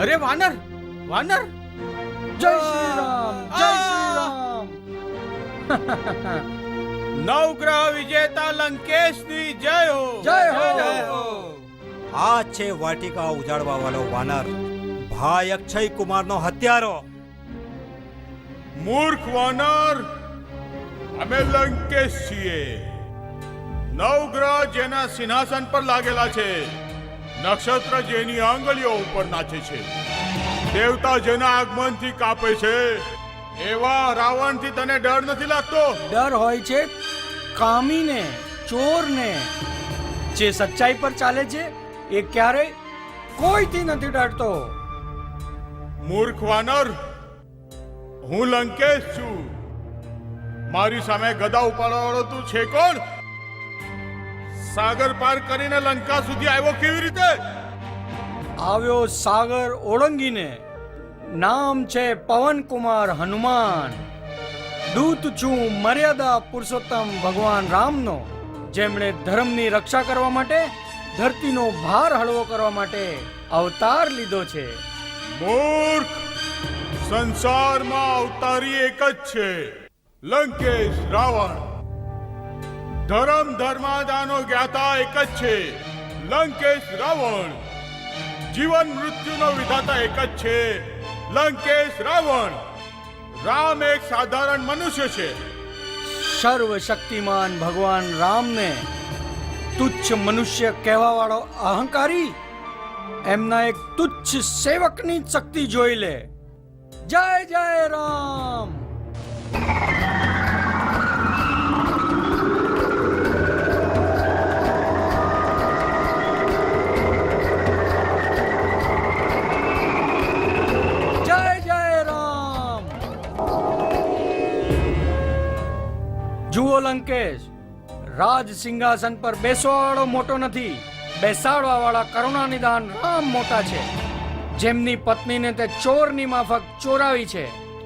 અરે વાનર વાનર! જય શ્રી રામ જય શ્રી રામ. નવગ્રહ વિજેતા લંકેશની જય હો. જય હો. જય હો. આ છે વાટિકા ઉજાડવા વાળો વાનર. ભાઈ અક્ષય કુમારનો હત્યારો. મૂર્ખ વાનર અમે લંકેશ છીએ. નવગ્રહ જેના સિંહાસન પર લાગેલા છે. નક્ષત્ર જેની આંગળીઓ ઉપર નાચે છે. દેવતા જેના આગમનથી કાપે છે એવા રાવણથી તને ડર નથી લાગતો? ડર હોય છે કામીને ચોરને. જે સચ્ચાઈ પર ચાલે છે એ ક્યારેય કોઈથી નથી ડરતો. મૂર્ખ વાનર હું લંકેશ છું. મારી સામે ગદા ઉપાડવાવાળો તું છે કોણ? સાગર પાર કરીને લંકા સુધી આવ્યો કેવી રીતે? આવ્યો સાગર ઓળંગીને. નામ છે પવનકુમાર હનુમાન. દૂત છું મર્યાદા પુરુષોત્તમ ભગવાન રામનો જેમણે ધર્મની રક્ષા કરવા માટે ધરતીનો ભાર હળવો કરવા માટે અવતાર લીધો છે. મૂર્ખ! સંસારમાં અવતારી એક જ છે. લંકેશ રાવણ. ધર્મ ધર્માદાનો જ્ઞાતા એક જ છે, લંકેશ રાવણ. જીવન મૃત્યુનો વિધાતા એક જ છે, લંકેશ રાવણ. રામ એક સાધારણ મનુષ્ય છે. સર્વ શક્તિમાન ભગવાન રામને તુચ્છ મનુષ્ય કહેવાવાળો અહંકારી, એમના એક તુચ્છ સેવકની શક્તિ જોઈ લે. જય જય રામ! લંકેશ રાજ સિંહાસન પર બેસવાવાળો મોટો નથી બેસાડવા વાળા કરુણા નિદાન રામ મોટા છે જેમની પત્નીને તે ચોરની માફક ચોરાવી છે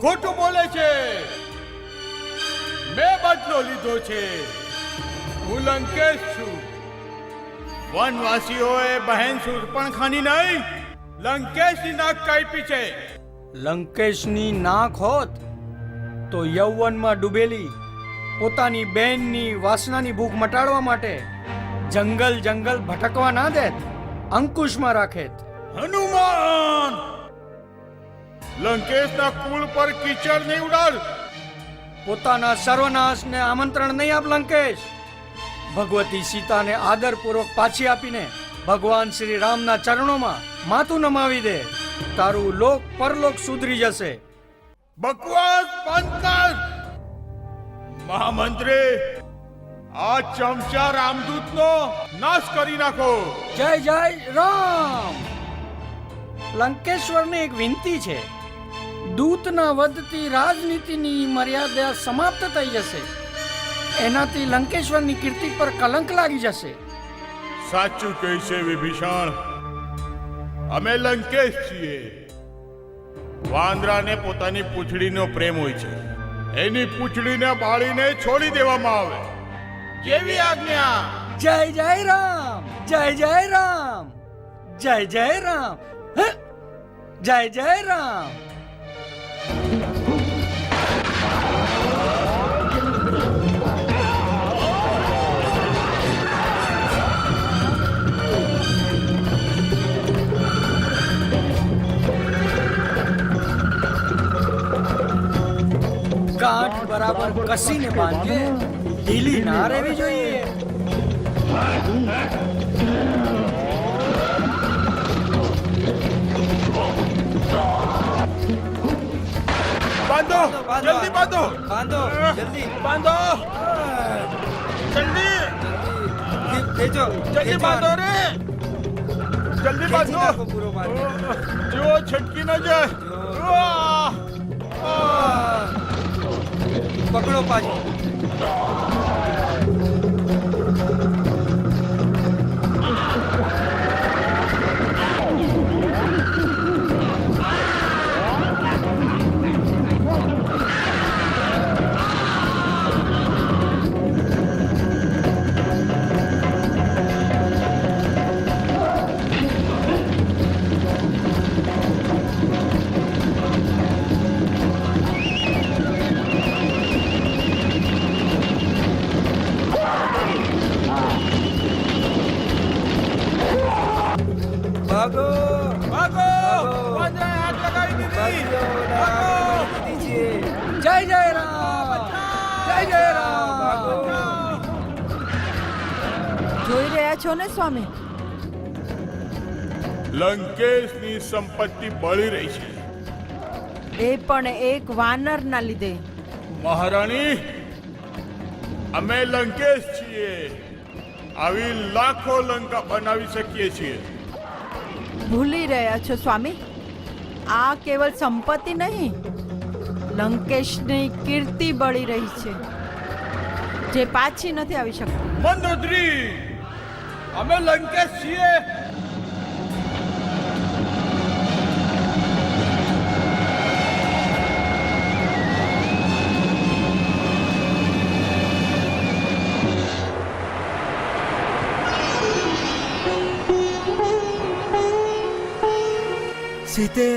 ખોટું બોલે છે મેં બદલો લીધો છે હું લંકેશ છું વનવાસીઓએ બહેન સુરપણખાની નહીં લંકેશની નાક કાપી છે લંકેશની નાક હોત તો યૌવનમાં ડૂબેલી પોતાની બેનની વાસનાની ભૂખ મટાડવા માટે જંગલ જંગલ ભટકવા ના દેત અંકુશમાં રાખેત. હનુમાન! લંકેશના કુળ પર કીચડ નહીં ઉડાડ. પોતાના સર્વનાશને આમંત્રણ નહીં આપ લંકેશ. ભગવતી સીતાને આદરપૂર્વક પાછી આપીને ભગવાન શ્રી રામના ચરણોમાં માથું નમાવી દે. તારું લોક પરલોક સુધરી જશે. બકવાસ કર મહામંત્રી આ ચમચા રામદૂતનો નાશ કરી નાખો. જય જય રામ. લંકેશ્વરને એક વિનંતી છે. દૂતના વધતી રાજનીતિની મર્યાદા સમાપ્ત થઈ જશે. એનાથી લંકેશ્વરની કીર્તિ પર કલંક લાગી જશે. સાચું કહે છે વિભીષણ. અમે લંકેશ છીએ. વાંદરાને પોતાની પૂંછડીનો પ્રેમ હોય છે. એની પૂંછડીને બાળીને છોડી દેવામાં આવે. કેવી આજ્ઞા? જય જય રામ જય જય રામ જય જય રામ જય જય રામ બરાબર કસીને બાંધીએ ઢીલી ના રહેવી જોઈએ. બાંધો જલ્દી બાંધો. બાંધો જલ્દી. બાંધો. જલ્દી. ખેંચો જલ્દી બાંધો રે. જલ્દી બાંધો. પૂરો બાંધો જો છટકી ન જાય! પકડો પાછો સ્વામી. લંકેશની સંપત્તિ બળી રહી છે. એ પણ એક વાનરના લીધે. મહારાણી અમે લંકેશ છીએ. આવી લાખો લંકા બનાવી શકીએ છીએ. ભૂલી રહ્યા છો સ્વામી? આ કેવલ સંપત્તિ નહીં લંકેશની કીર્તિ બળી રહી છે જે પાછી નથી આવી શકતી. મંદોદરી! અમે લંકેશ છીએ. સીતે.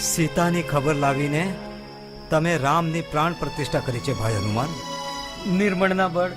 સીતાની ખબર લાવીને તમે રામની પ્રાણ પ્રતિષ્ઠા કરી છે ભાઈ હનુમાન. નિર્મળના બળ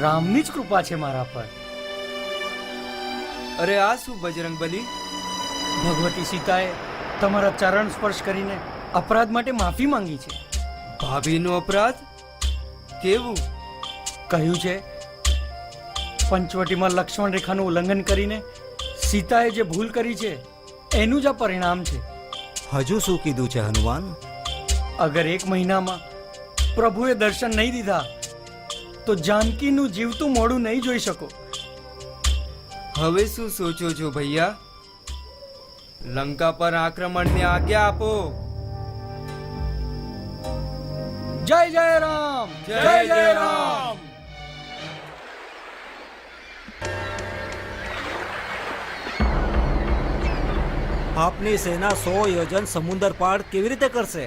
રામની જ કૃપા છે મારા પર. અરે આ શું બજરંગ બલી? ભગવતી સીતાએ તમારા ચરણ સ્પર્શ કરીને અપરાધ માટે માફી માંગી છે. ભાભીનો અપરાધ? કેવું? કહ્યું છે પંચવટીમાં લક્ષ્મણ રેખાનું ઉલ્લંઘન કરીને સીતાએ જે ભૂલ કરી છે એનું જ આ પરિણામ છે. હજુ શું કીધું છે હનુમાન? અગર એક મહિનામાં પ્રભુએ દર્શન નહીં દીધા તો જાનકીનું જીવતું મોડું નહીં જોઈ શકો. હવે શું સોચો છો ભૈયા? લંકા પર આક્રમણની આજ્ઞા આપો. જય જય રામ જય જય રામ. આપની સેના સો યોજન સમુદ્ર પાર કેવી રીતે કરશે?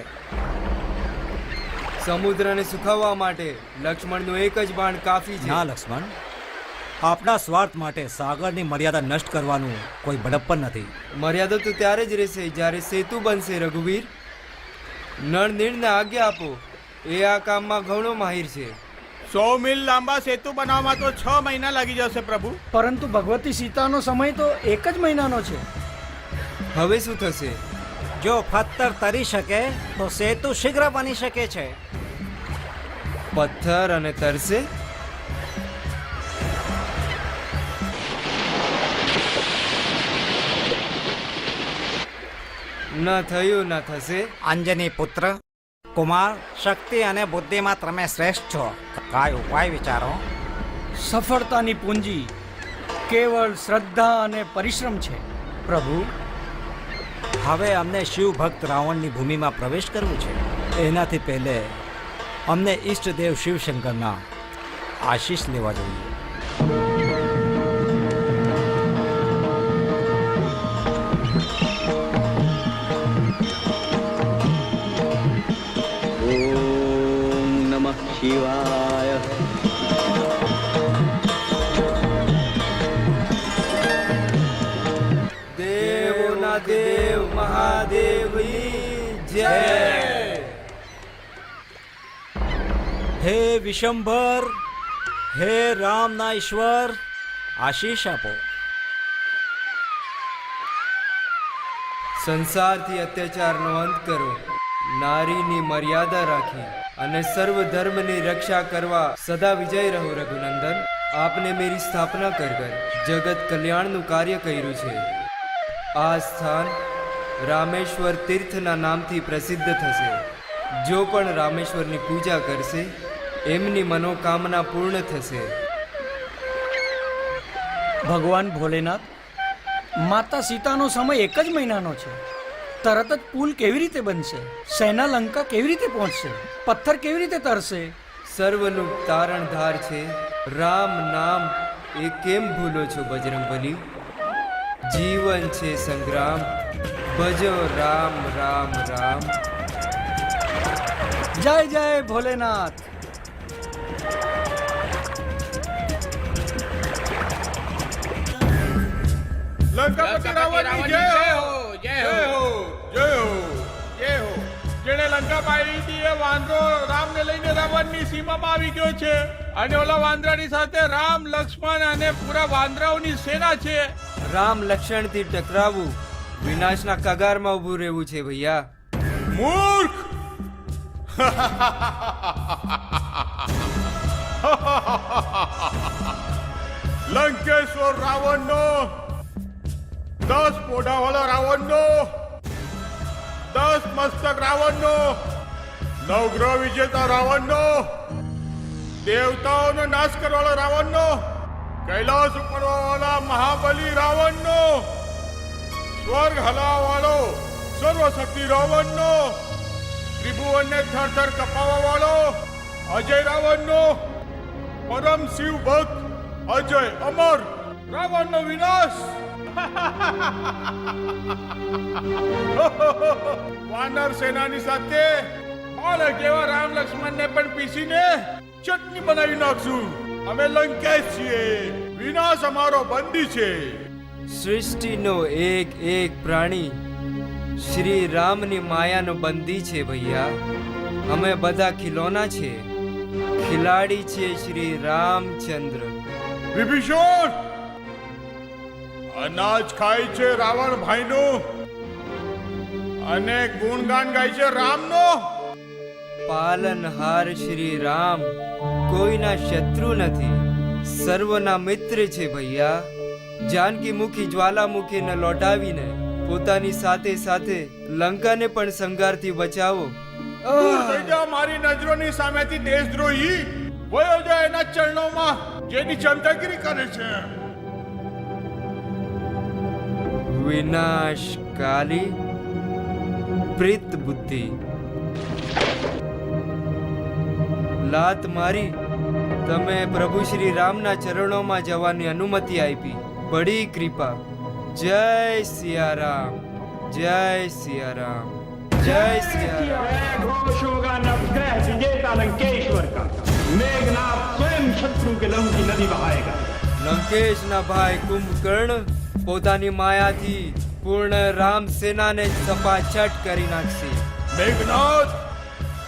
સમુદ્રને સુખાવવા માટે લક્ષ્મણનું એક જ બાણ કાફી છે. ના લક્ષ્મણ. આપના સ્વાર્થ માટે સાગરની મર્યાદા નષ્ટ કરવાનું કોઈ બડપ્પન નથી. મર્યાદા તો ત્યારે જ રહેશે જ્યારે સેતુ બનશે રઘુવીર. નળ નીળને આજ્ઞા આપો. એ આ કામમાં ઘણો માહિર છે. સો મીલ લાંબા સેતુ બનાવવામાં તો છ મહિના લાગી જશે પ્રભુ. પરંતુ ભગવતી સીતાનો સમય તો એક જ મહિનાનો છે. હવે શું થશે? જો પથ્થર તરી શકે તો સેતુ શીઘ્ર બની શકે છે. પથ્થર અને તરસે. ન થયું ન થશે. અંજની પુત્ર કુમાર શક્તિ અને બુદ્ધિમાં તમે શ્રેષ્ઠ છો. કાંઈ ઉપાય વિચારો? સફળતાની પૂંજી કેવળ શ્રદ્ધા અને પરિશ્રમ છે. પ્રભુ હવે અમને શિવ ભક્ત રાવણની ભૂમિમાં પ્રવેશ કરવું છે. એનાથી પહેલે અમને ઈષ્ટદેવ શિવશંકરના આશીષ લેવા જોઈએ. શિવાય. દેવના દેવ મહાદેવ જય. હે વિશંભર, હે રામના ઈશ્વર આશીષ આપો. સંસારથી અત્યાચારનો અંત કરો. નારીની મર્યાદા રાખી અને સર્વ ધર્મની રક્ષા કરવા સદા વિજય રહો, રઘુનંદન. આપને મેરી સ્થાપના કર કર જગત કલ્યાણનું કાર્ય કર્યું છે. આ સ્થાન રામેશ્વર તીર્થના નામથી પ્રસિદ્ધ થશે. જો પણ રામેશ્વરની પૂજા કરશે એમની મનોકામના પૂર્ણ થશે. ભગવાન ભોલેનાથ માતા સીતાનો સમય એક જ મહિનાનો છે. તરત જ પુલ કેવી રીતે બનશે? સેના લંકા કેવી રીતે પહોંચશે? પથ્થર કેવી રીતે તરશે? સર્વનું તારણધાર છે. રામ નામ એ કેમ ભૂલો છો બજરંગબલી? જીવન છે સંગ્રામ. ભજો રામ રામ રામ. જય જય ભોલેનાથ. લંકાપતિ રાવણની જય હો જય હો. જય હો જય હો જેણે લંકા પાડી હતી એ વાંદરો રામને લઈને રાવણની સીમામાં આવી ગયો છે અને ઓલા વાંદરાની સાથે રામ લક્ષ્મણ અને પૂરા વાંદરાઓની સેના છે. રામ લક્ષ્મણથી ટકરાવું વિનાશના કગારમાં ઊભું રહેવું છે ભૈયા. મૂર્ખ! લંકેશ્વર રાવણનો, દસ પોઢાવાળા રાવણનો, દસ મસ્તક રાવણનો, નવગ્રહ વિજેતા રાવણનો, દેવતાઓનો નાશ કરવાળો રાવણનો, કૈલાસ ઉપરવાળા મહાબલી રાવણનો, સ્વર્ગ હલાવાળો સર્વશક્તિ રાવણનો, ત્રિભુવનને થરથર કપાવવા વાળો અજય રાવણનો પરમ શિવ ભક્ત અજય અમર, રાવણનો વિનાશ. વાનર સેનાની સાથે બાળક એવા રામ લક્ષ્મણને પણ પીસીને ચટણી બનાવી નાખશું. અમે લંકેશ છીએ. વિનાશ અમારો બંદી છે. સૃષ્ટિનો એક એક પ્રાણી શ્રી રામની માયાનો બંદી છે ભૈયા. અમે બધા ખિલોના છે ખિલાડી છે શ્રી રામચંદ્ર. વિભીષણ! અનાજ ખાય છે રાવણ ભાઈનું. અને ગુણગાન ગાય છે રામનો. પાલનહાર શ્રી રામ. કોઈના શત્રુ નથી. સર્વના મિત્ર છે ભૈયા. જાનકી મુખી જ્વાલામુખીને લોટાવીને પોતાની સાથે સાથે લંકાને પણ સંગારથી બચાવો. દૂર થઈ જા મારી નજરોની સામેથી દેશદ્રોહી. વયો જા એના ચરણોમાં જેની ચમચાગીરી કરે છે. વિનાશકાલી પ્રીત બુદ્ધિ. લાત મારી તમે પ્રભુ શ્રી રામના ચરણોમાં જવાની અનુમતિ આપી. બડી કૃપા. જય સિયારામ. જય સિયારામ. જય સિયારામ घोष होगा नवग्रह विजेता लंकेश्वर का मेघनाथ स्वयं शत्रु के लहू की नदी बहाएगा લંકેશના ભાઈ કુંભકર્ણ પોતાની માયાથી પૂર્ણ રામ સેનાને સપાછટ કરી નાખશે મેઘનાથ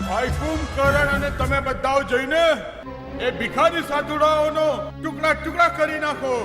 ભાઈ કુંભકર્ણ અને તમે બધાઓ જઈને એ ભિખારી સાધુડાઓનો ટુકડા ટુકડા કરી નાખો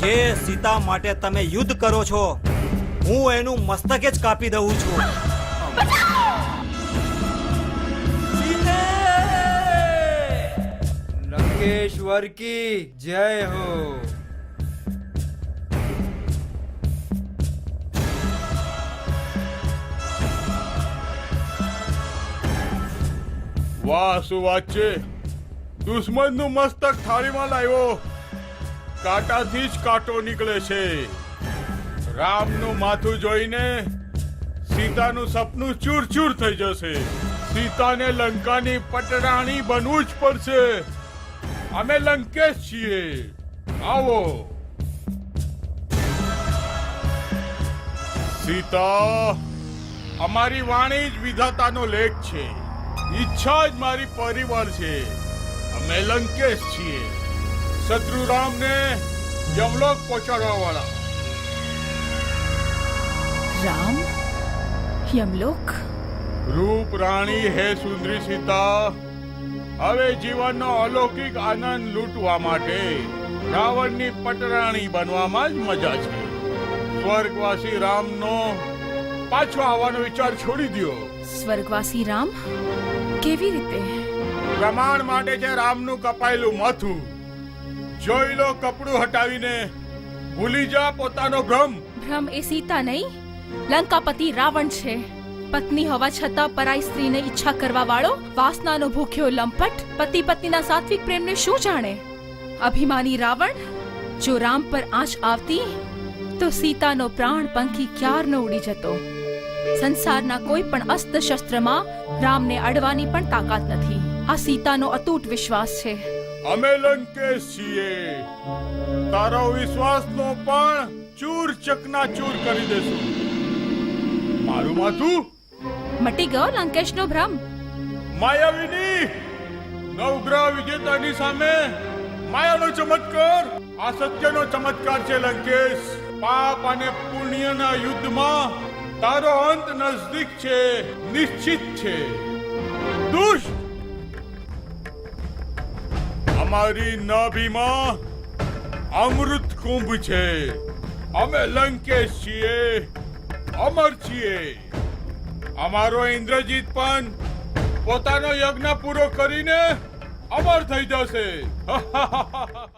જે સીતા માટે તમે યુદ્ધ કરો છો હું એનું મસ્તક જ કાપી દઉં છું. લંકેશ્વર કી જય હો. વાહ શું વાત છે? દુશ્મનનું મસ્તક થાળીમાં લાવ્યો. કાંટાથી જ કાંટો નીકળે છે. રામનું માથું જોઈને સીતાનું સપનું ચૂર ચૂર થઈ જશે. સીતાને લંકાની પટરાણી બનવું જ પડશે. અમે લંકેશ છીએ. આવો. સીતા, અમારી વાણી જ વિધાતાનો લેખ છે. ઈચ્છા જ મારી પરિવાર છે. અમે લંકેશ છીએ. શત્રુ રામને યમલોક પહોંચાડવા વાળા રામ? યમલોક? રૂપ રાણી હે સુંદરી સીતા હવે જીવનનો અલૌકિક આનંદ લૂંટવા માટે રાવણની પટરાણી બનવામાં જ મજા છે. સ્વર્ગવાસી રામનો પાછો આવવાનો વિચાર છોડી દ્યો. સ્વર્ગવાસી રામ? કેવી રીતે? પ્રમાણ માટે છે રામનું કપાયેલું માથું જોઈ લો કપડું હટાવીને. ભૂલી જા પોતાનો ભ્રમ. ભ્રમ એ સીતા નહીં. લંકાપતિ રાવણ છે. પત્ની હોવા છતાં પરાઈ સ્ત્રીને ઈચ્છા કરવા વાળો વાસનાનો ભૂખ્યો લંપટ, પતિ પત્નીના સાત્વિક પ્રેમને શું જાણે? અભિમાની રાવણ, જો રામ પર આંચ આવતી, તો સીતાનો પ્રાણ પંખી ક્યારનો ઉડી જતો? સંસારના કોઈ પણ અસ્ત્ર શસ્ત્રમાં રામને અડવાની પણ તાકાત નથી. આ સીતાનો અતૂટ વિશ્વાસ છે. અમે લંકેશ છીએ તારો વિશ્વાસનો પણ ચૂર ચકના ચૂર કરી દેશું. મારું માથું? મટી ગયો લંકેશનો ભ્રમ. માયાવીની નવગ્રહ વિજેતાની સામે માયાનો ચમત્કાર. આ સત્યનો ચમત્કાર છે લંકેશ. પાપ અને પુણ્યના યુદ્ધમાં તારો અંત નજદીક છે નિશ્ચિત છે. દુષ્ટ અમારી નાભીમાં અમૃત કુંભ છે. અમે લંકેશ છીએ અમર છીએ અમારો ઇન્દ્રજીત પણ પોતાનો યજ્ઞ પૂરો કરીને અમર થઈ જશે.